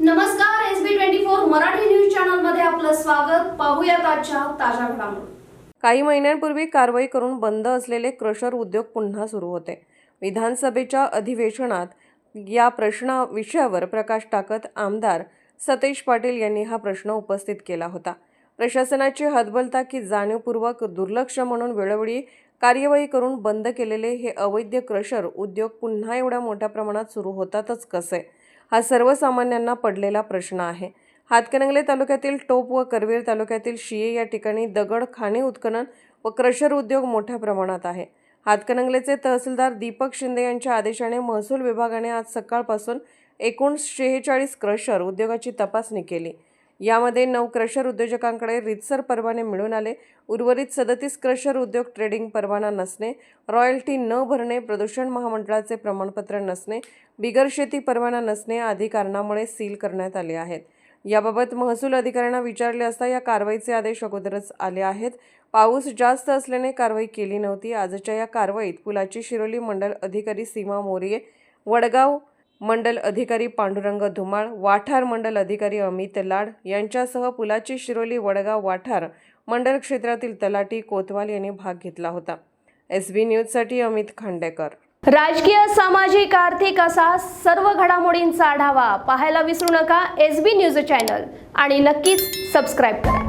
नमस्कार S B twenty four Marathi news चॅनलमध्ये आपलं स्वागत. पाहूयात आजच्या ताज्या घडामोडी. काही महिन्यांपूर्वी कारवाई करून बंद असलेले क्रशर उद्योग पुन्हा सुरू होते. विधानसभेच्या अधिवेशनात या प्रश्ना विषयावर प्रकाश टाकत आमदार सतेश पाटील यांनी हा प्रश्न उपस्थित केला होता. प्रशासनाची हतबलता की जाणीवपूर्वक दुर्लक्ष म्हणून वेळोवेळी कार्यवाही करून बंद केलेले हे अवैध क्रशर उद्योग पुन्हा एवढ्या मोठ्या प्रमाणात सुरू होतातच कसे? हा सर्वसामान्यांना पडलेला प्रश्न आहे. हातकणंगले तालुक्यातील टोप व करवीर तालुक्यातील शिये या ठिकाणी दगड खाणे उत्खनन व क्रशर उद्योग मोठ्या प्रमाणात आहे. हातकणंगलेचे तहसीलदार दीपक शिंदे यांच्या आदेशाने महसूल विभागाने आज सकाळपासून एकूण शेहेचाळीस क्रशर उद्योगाची तपासणी केली. यामध्ये नऊ क्रशर उद्योजकांकडे रितसर परवाने मिळून आले. उर्वरित सदतीस क्रशर उद्योग ट्रेडिंग परवाना नसणे. रॉयल्टी न भरणे प्रदूषण महामंडळाचे प्रमाणपत्र नसणे बिगर शेती परवाना नसणे आदी कारणामुळे सील करण्यात आले आहेत. याबाबत महसूल अधिकाऱ्यांना विचारले असता या कारवाईचे आदेश अगोदरच आले आहेत. पाऊस जास्त असल्याने कारवाई केली नव्हती. आजच्या या कारवाईत पुलाची शिरोली मंडल अधिकारी सीमा मोरिये वडगाव मंडल अधिकारी पांडुरंग धुमाळ वाठार मंडल अधिकारी अमित लाड यांच्यासह पुलाची शिरोली वडगाव वाठार मंडल क्षेत्रातील तलाटी कोतवाल यांनी भाग घेतला होता. एस बी न्यूजसाठी अमित खांडेकर. राजकीय सामाजिक आर्थिक असा सर्व घडामोडींचा आढावा पाहायला विसरू नका एस बी न्यूज चॅनल आणि नक्कीच सबस्क्राईब करा.